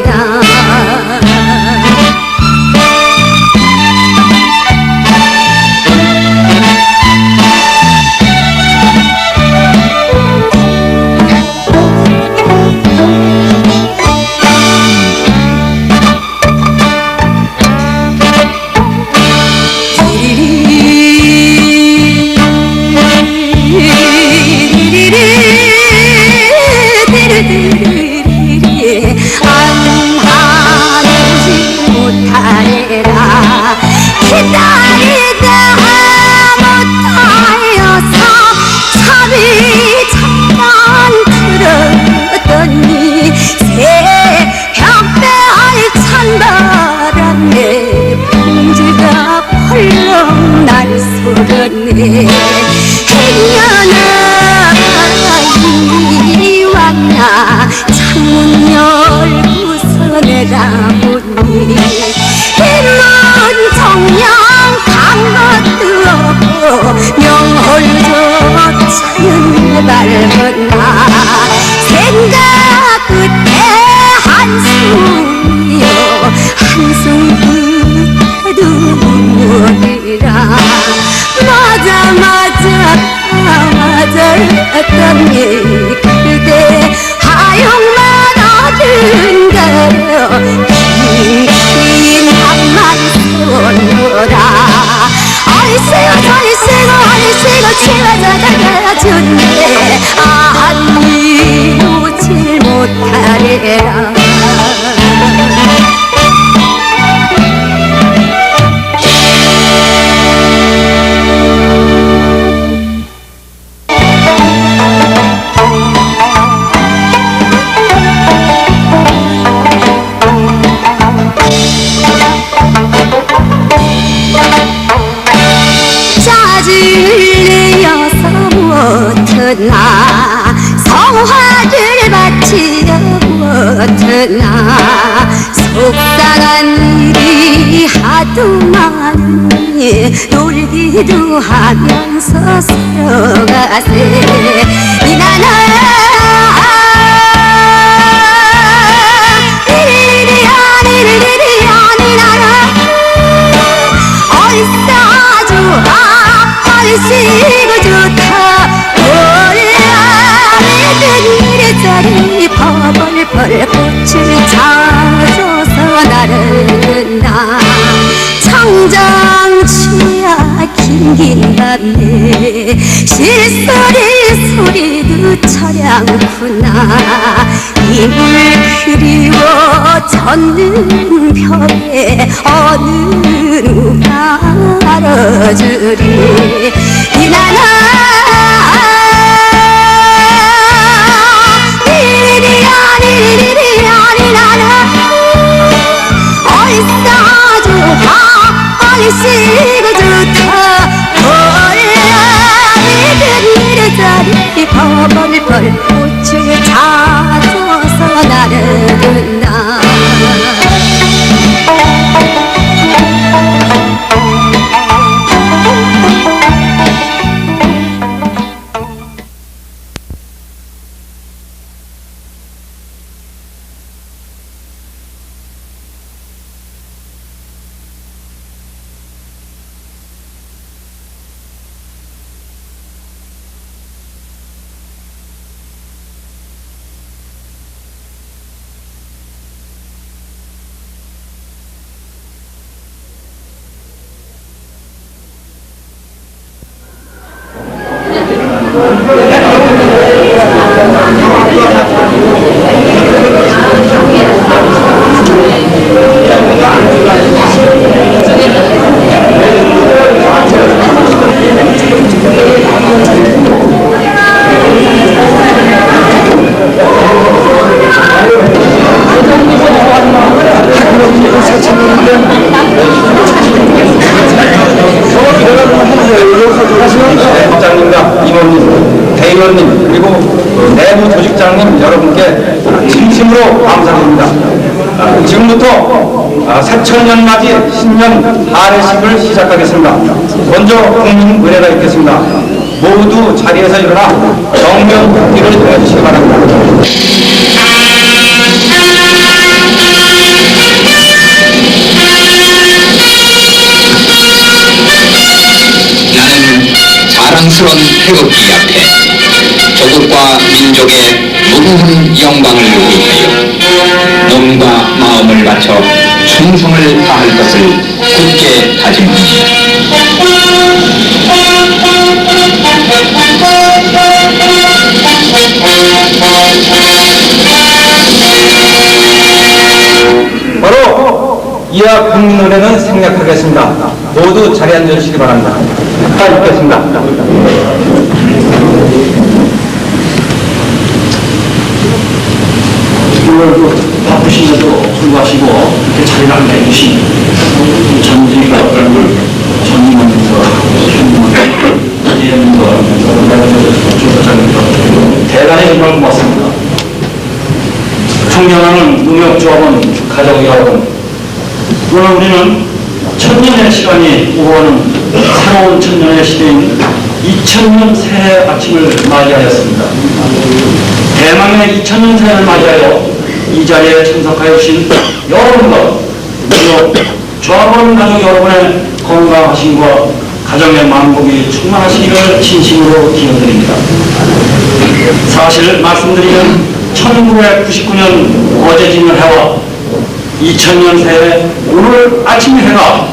到 Yeah. 많으니 놀기도 하면서 살아가세. 이 나라 생긴다네 실소리 소리도 철양구나. 그 이물 그리워 젖는 벽에 어느 누가 알아주리. 조직장님 여러분께 진심으로 감사드립니다. 아, 지금부터 아, 새천년 맞이 신년 하례식을 시작하겠습니다. 먼저 국민 의례가 있겠습니다. 모두 자리에서 일어나 정면 복귀를 해주시기 바랍니다. 나는 자랑스러운 태극기 앞에 조국과 민족의 무궁한 영광을 위하여 몸과 마음을 바쳐 충성을 다할 것을 굳게 다짐합니다. 바로 이하 국민 노래는 생략하겠습니다. 모두 자리에 앉으시기 바랍니다. 다 읽겠습니다. 오늘 그 바쁘신데도 불구하시고 이렇게 자리를 안내주신 전지가 얼굴 전임원님과 이재명과 조사장님과 대단히 정말 고맙습니다. 존경하는 농협조합원 가족 여러분 오늘 우리는 천년의 시간이 오고오는 새로운 천년의 시대인 2000년 새해 아침을 맞이하였습니다. 대망의 2000년 새해를 맞이하여 이 자리에 참석하여 주신 여러분과 그리고 조합원 가족 여러분의 건강하심과 가정의 만복이 충만하시기를 진심으로 기원드립니다. 사실 말씀드리면 1999년 어제 지는 해와 2000년 새해 오늘 아침 해가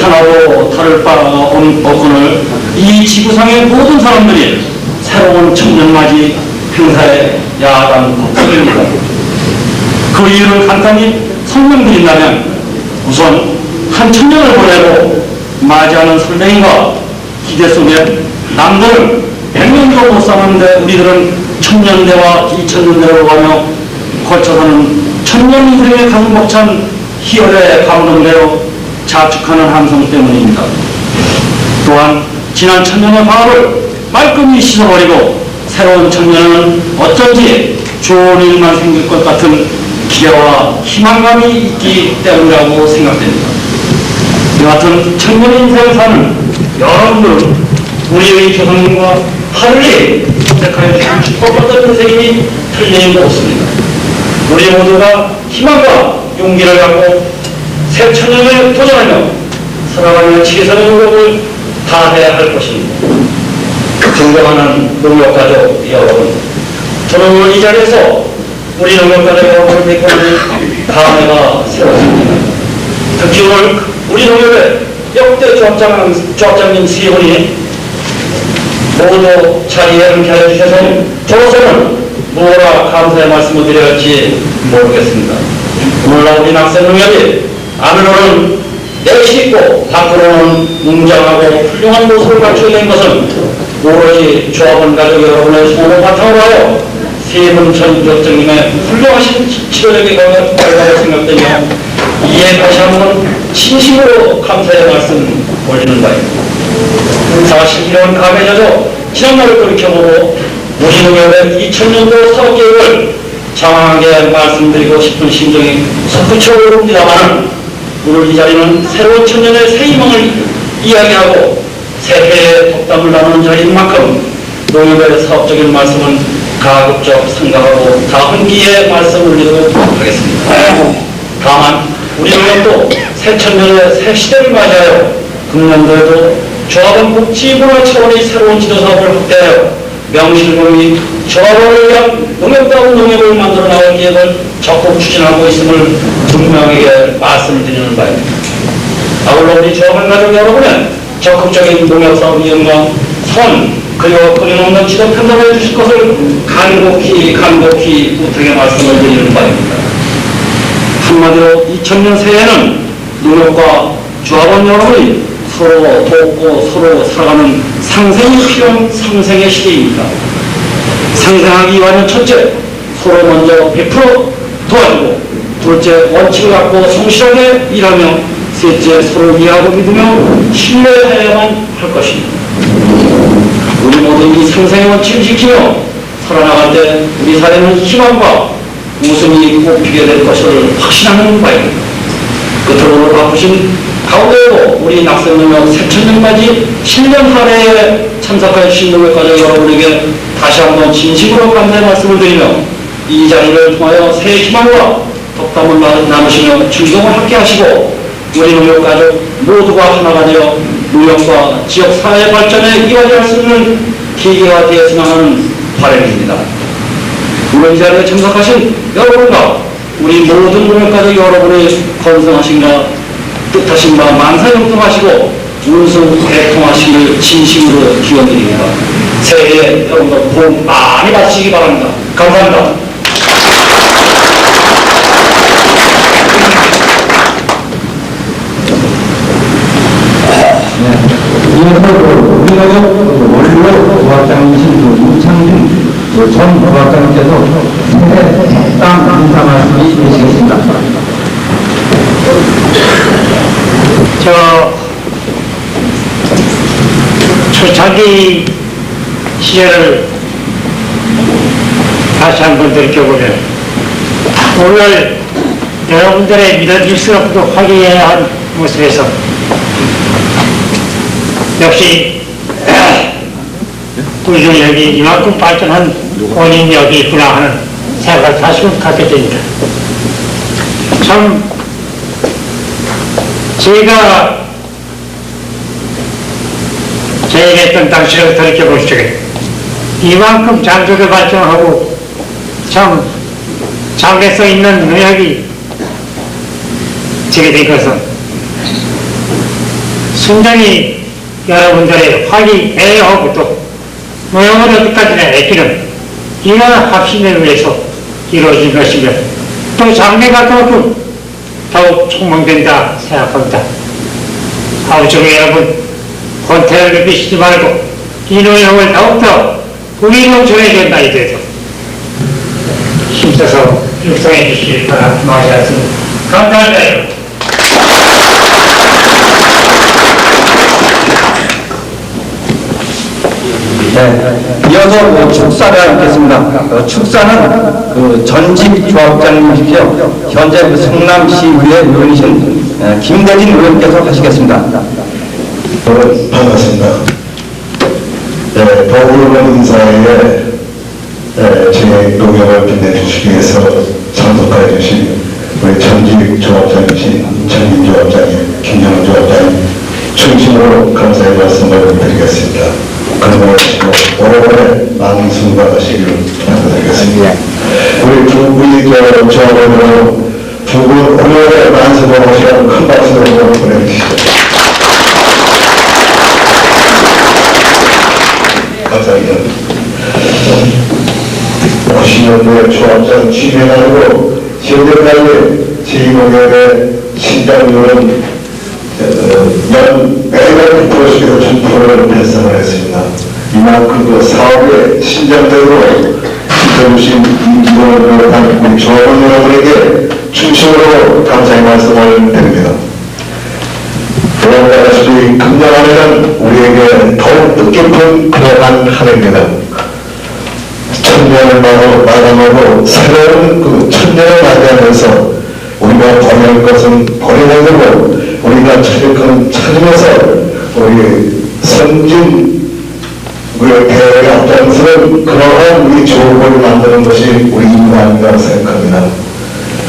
하나도 다를 바가 없- 없거늘 이 지구상의 모든 사람들이 새로운 천년맞이 행사에 야단 법석입니다. 그 이유를 간단히 설명드린다면 우선 한 천년을 보내고 맞이하는 설명과 기대 속에 남들 100년도 못 사는데 우리들은 천년대와 이천년대로 가며 거쳐서는 천년 인생의 가슴 벅찬 희열에 감동되어 자축하는 함성 때문입니다. 또한 지난 천년의 과거를 말끔히 씻어버리고 새로운 천년은 어쩐지 좋은 일만 생길 것 같은 기대와 희망감이 있기 때문이라고 생각됩니다. 여하튼 천년 인생을 사는 여러분들은 우리의 조상님과 하늘이 선택하여 주신 축복받은 인생이 틀림이 없습니다. 우리 모두가 희망과 용기를 갖고 새 천년에 도전하며 살아가는 지혜선의 노력을 다해야 할 것입니다. 존경하는 농협가족 여러분, 저는 이 자리에서 우리 농협가족 여러분을 대표하는 감회가 새롭습니다. 특히 오늘 우리 농협의 역대 조합장, 조합장님 세 분이 모두 자리에 함께하여 주셔서 저로서는 뭐라 감사의 말씀을 드려야 할지 모르겠습니다. 오늘날 우리 낙선 농협이 안으로는 내시 있고 밖으로는 웅장하고 훌륭한 모습을 갖추어낸 것은 오로지 조합원 가족 여러분의 소원 바탕으로 하여 세분 전 조합장님의 훌륭하신 치료력이 걸다고 생각되며 이에 다시 한번 진심으로 감사의 말씀 올리는 바입니다. 사실 이런 감에 젖어 지난날을 돌이켜보고 농협의 2000년도 사업계획을 장황하게 말씀드리고 싶은 심정이 솟구쳐 오릅니다만 오늘 이 자리는 새로운 천년의 새 희망을 이야기하고 새해의 덕담을 나누는 자리인 만큼 농협의 사업적인 말씀은 가급적 생각하고 다음 기회에 말씀 올리도록 하겠습니다. 다만 우리 농협도 새 천년의 새 시대를 맞이하여 금년도에도 조합원 복지문화 차원의 새로운 지도사업을 확대하여 명실공히 조합원을 위한 농협다운 농협을 만들어 나갈 계획을 적극 추진하고 있음을 분명하게 말씀드리는 바입니다. 아울러 우리 조합원 가족 여러분은 적극적인 농협사업 이용과 손 그리고 끊임없는 지도 편성해 주실 것을 간곡히 간곡히 부탁의 말씀을 드리는 바입니다. 한마디로 2000년 새해는 농협과 조합원 여러분이 서로 돕고 서로 살아가는 상생이 필요한 상생의 시대입니다. 상생하기 위한 첫째, 서로 먼저 100% 도와주고 둘째, 원칙을 갖고 성실하게 일하며 셋째, 서로 이해하고 믿으며 신뢰해야만 할 것입니다. 우리 모두 이 상생의 원칙을 지키며 살아나갈 때 우리 사회는 희망과 웃음이 꽃피게 될 것을 확신하는 바입니다. 끝으로 바쁘신 가운데에도 우리 낙선능력 새천년맞이 7년 할애에 참석한 신동의 가족 여러분에게 다시 한번 진심으로 감사의 말씀을 드리며 이 자리를 통하여 새 희망과 덕담을 나누시며 충성을 함께 하시고 우리 농협 가족 모두가 하나가 되어 농협과 지역 사회 발전에 이어질 수 있는 기계가 되었으면 하는 바람입니다. 오늘 이 자리에 참석하신 여러분과 우리 모든 농협가족 여러분의 건성하신가 뜻하신 바 만사형통하시고 운수 대통하시길 진심으로 기원드립니다. 새해에 여러분들 복 많이 받으시기 바랍니다. 감사합니다. 이어서 그 원로 부학장이신 그 이창준 그전 부학장님께서 새해 땅 인사 말씀이 되시겠습니다. 저 초창기 시절을 다시 한번 들켜보면 오늘 여러분들의 믿어질 수 없고 화기애애한 모습에서 역시 우리 능력이 이만큼 발전한 여기 있구나 하는 생각을 다시금 갖게 됩니다. 참 제가 제일했던 당시를 돌이켜보시죠. 이만큼 장족의 발전하고 참 장래성 있는 농약이 되게 된 것은 순전히 여러분들의 화기애애하고 또 모형을 어디까지나 애끼는 이런 합심을 위해서 이루어진 것이며 또 장래가 더욱 더욱 촉망된다 생각합니다. 아우중에 여러분 권태를 믿으시지 말고 이 노력을 더욱더 우리 농촌에 된다 이래도 힘써서 육성해 주시길 바라겠습니다. 감사합니다. 여러분. 네. 이어서 뭐 축사를 하겠습니다. 어, 축사는 그 전직 조합장님이시죠. 현재 그 성남시의회 의원이신 에, 김대진 의원께서 하시겠습니다. 여러분 반갑습니다. 네, 더불어는 인사에 네, 제 농협을 빛내주시기 위해서 참석해 주신 우리 전직 조합장이신 전임 조합장님, 김영훈 조합장님 충심으로 감사의 말씀을 드리겠습니다. 건강하시고 오래오래 많은 승박하시기를 부탁드리겠습니다. 우리 두 우리 저 조합원으로 두분 오래오래 만세동하시라고 큰 박수로 보내주시죠. 감사합니다. 50년도에 조합장 취임하고 현재까지 제2농협의 신장률은 연 매달 9%씩에서 10%를 달성을 했습니다. 이만큼 그 사업의 신장대로 지켜주신 이동을 우리 조합원 여러분에게 충심으로 감사의 말씀을 드립니다. 여러분 아시다시피 금년 한 해는 우리에게 더욱 뜻깊은 그러한 한 해입니다. 천년을 마감하고 새로운 그 천년을 맞이하면서 우리가 버릴 것은 버리는 거고 우리가 찾을 것은 찾으면서 우리 선진 우리 대회의 앞장서는 그러한 우리 조국을 만드는 것이 우리 아닌가 생각합니다.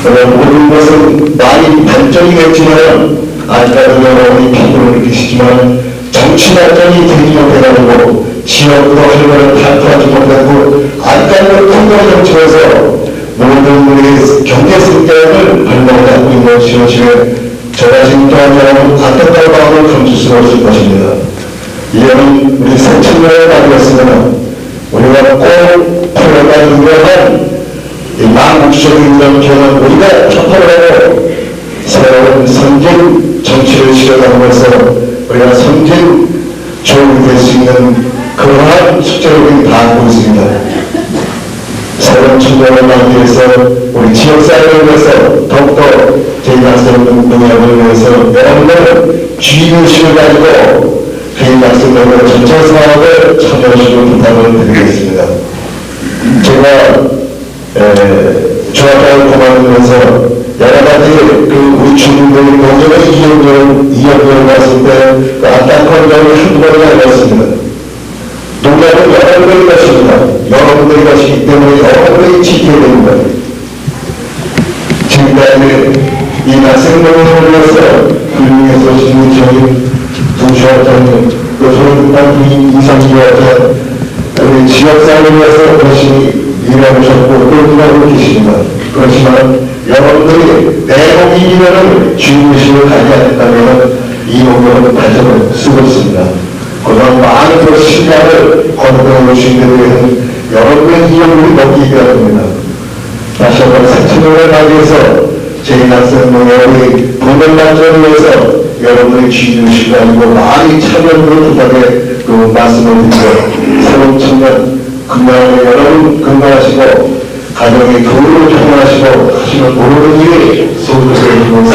물론 모든 것은 많이 발전이겠지만 아직까지 여러분이 피부를 느끼시지만 정치 발전이 되지 못해가지고 지역도 활발을 발표하지 못하고 아직까지 통과 정치에서 모든 우리 경제 승계를 발목하고 있는 시어시에 저 자신 또한 여러분 안타까운 마음을 감출 수가 없을 것입니다. 이런 우리 새천년을 맞이했으면 우리가 꼭 풀어갈 유명한 이 망국적인 정치는 우리가 척벌하고 새로운 선진 정치를 실현하면서 우리가 선진 조국이 될 수 있는 그러한 숙제를 우리 다 하고 있습니다. 새로운 청년을 만기 위해서 우리 지역사회를 위해서 더욱더 저희가 세우는 농약을 위해서 여러분들 주의의식을 가지고 개인 학생들과 전체 사업을 참여하시고 부탁을 드리겠습니다. 제가 에, 중학교를 공부하면서 여러 가지 그 우리 주민들이 농업의 이용료를 이용료를 봤을 때그 안타까운 점을 한두 번이나 알았습니다. 농약은 여러분들이 것입니다. 여러분들이 것이기 때문에 여러분들이 지켜야 됩니다. 지금까지 이 학생들을 위해서 훌륭해서 지금 저희 도시화장 또 소름단 이상기화장 우리 위해서 열심히 일하셨고 또 일하고 계십니다. 그렇지만 여러분들이 내공 이면은 주인의식을 가지 않는다면 이 농업은 발전을 쓰고 있습니다. 그동안 많은 그 시간을 거두어 오신 데 대한 여러분의 이용을 먹기 위함입니다. 다시 한번 새천년을 맞이해서 저희 학생농협의 동맹 발전을 위해서 여러분의 주인의식을 가지고 많이 참여를 부탁해 그 말씀을 드리고 새로운 청년 건강하게 여러분 건강하시고 가정의 교육을 평안하시고 하시는 모든 일이 소득을 이루면서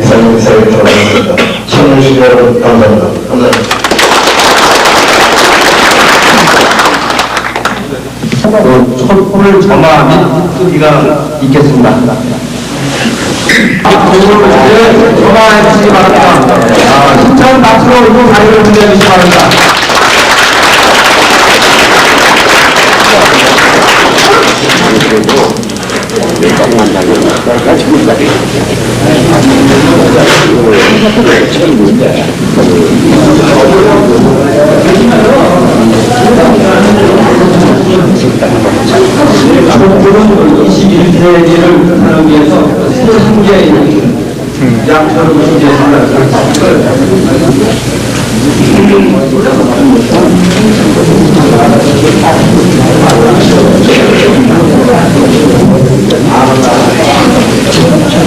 이상 인사를 드리겠습니다. 참여해주신 여러분 감사합니다. 감사합니다. 그 촛불 점화 및 끄기가 있겠습니다. 촛불을 점화해 주시기 바랍니다. 아, 힘찬 박수로 이 자리를 문대해 주시기 바랍니다. 은 21세기를 하기 위해서 한 개의 양처럼 준비했습니다.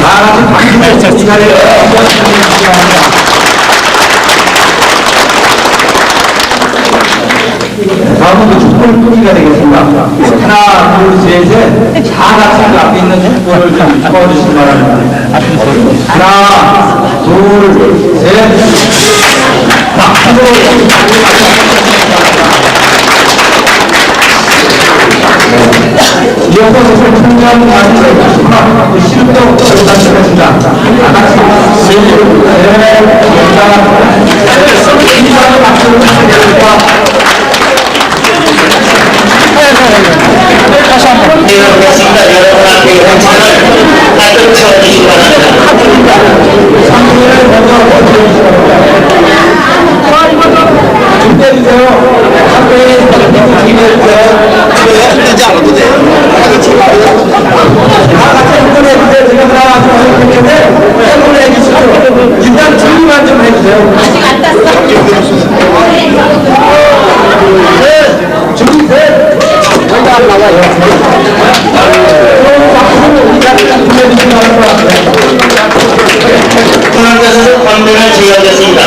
다 같이 박수를 이 자리에 그 촛불 끄기가 되겠습니다. 하나, 둘, 셋, 다 같이 그 앞에 있는 촛불을 좀 꺼주시기 바랍니다. 하나, 둘, 셋, 박수로 이어서 청년 단체 그 실도 부탁드리겠습니다. 다 같이 셋, 넷, 다섯, 이사의 박수를 부탁드립니다. 되었습니다. 여러분 앞에 영상을 가득 채워주시기 바랍니다. 해주세요. 아직 안 땄어. 셋, 준비 셋. 여기가 안 나와요. 준비해주시기 바랍니다. 하나님께서 권면을 지어졌습니다.